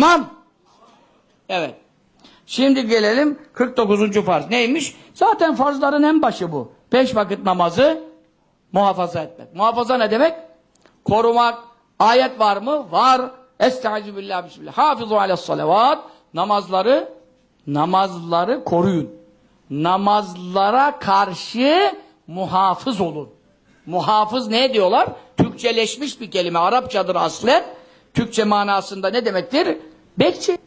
Tamam. Evet. Şimdi gelelim 49. farz. Neymiş? Zaten farzların en başı bu. Beş vakit namazı muhafaza etmek. Muhafaza ne demek? Korumak. Ayet var mı? Var. Estaizu billah bismillah. Hafizu ales salavat. Namazları namazları koruyun. Namazlara karşı muhafız olun. Muhafız ne diyorlar? Türkçeleşmiş bir kelime. Arapçadır aslen. Türkçe manasında ne demektir? Bekçi.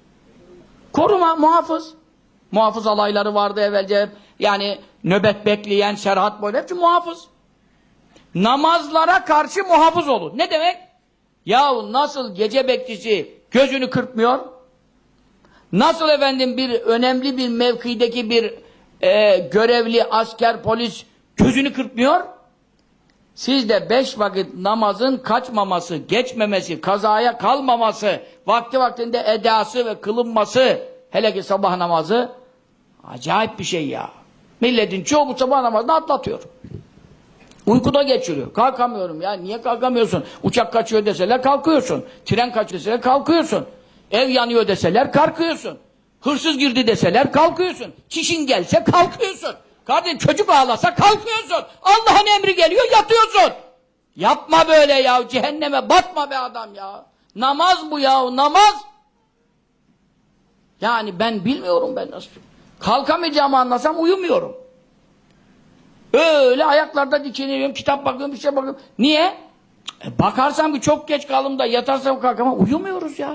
Koruma, muhafız. Muhafız alayları vardı evvelce. Yani nöbet bekleyen, serhat boyu hepsi muhafız. Namazlara karşı muhafız olun. Ne demek? Yahu nasıl gece bekçisi gözünü kırpmıyor? Nasıl efendim bir önemli bir mevkideki bir e, görevli asker, polis gözünü kırpmıyor? Siz de beş vakit namazın kaçmaması, geçmemesi, kazaya kalmaması, vakti vaktinde edası ve kılınması, hele ki sabah namazı, acayip bir şey ya. Milletin çoğu bu sabah namazını atlatıyor. Uykuda geçiriyor. Kalkamıyorum ya. Niye kalkamıyorsun? Uçak kaçıyor deseler kalkıyorsun. Tren kaçıyor deseler kalkıyorsun. Ev yanıyor deseler kalkıyorsun. Hırsız girdi deseler kalkıyorsun. Çişin gelse kalkıyorsun. Kardeşim çocuk ağlasa kalkıyorsun. Allah'ın emri geliyor yatıyorsun. Yapma böyle ya. Cehenneme batma be adam ya. Namaz bu ya. Namaz. Yani ben bilmiyorum ben nasıl. Kalkamayacağımı anlasam uyumuyorum. Öyle ayaklarda dikiniyorum, kitap bakıyorum, bir şey bakıyorum. Niye? E bakarsam ki çok geç kaldım da yatarsam kalkamam. Uyumuyoruz ya.